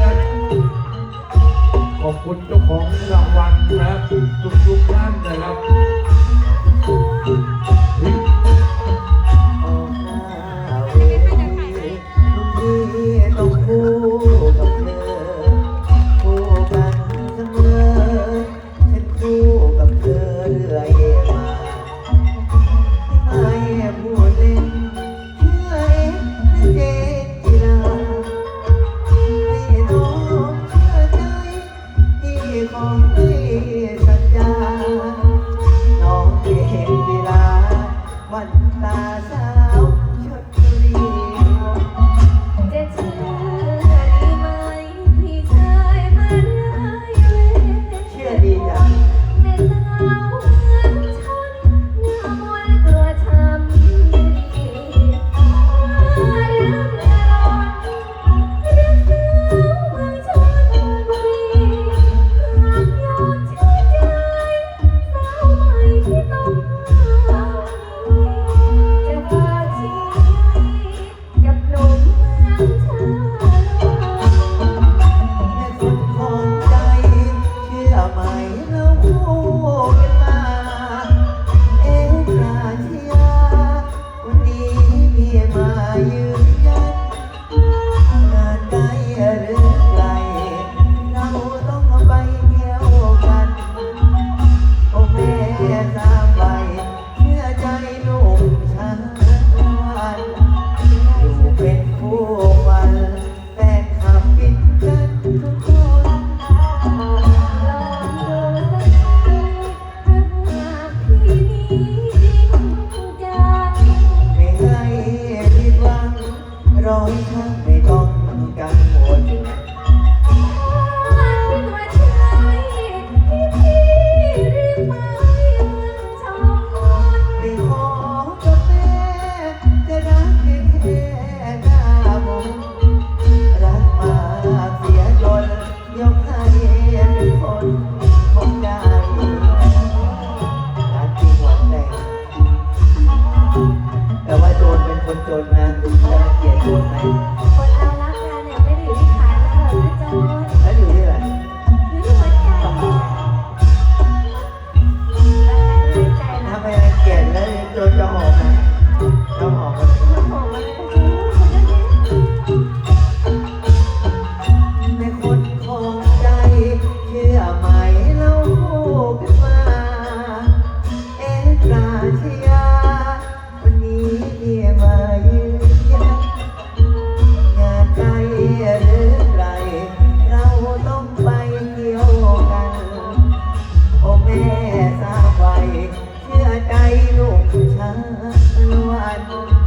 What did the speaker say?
นะขอบคุณเจ้าของรางวัลครับทุกๆท่านนะครับ ตาส my ร้อยข้างนาน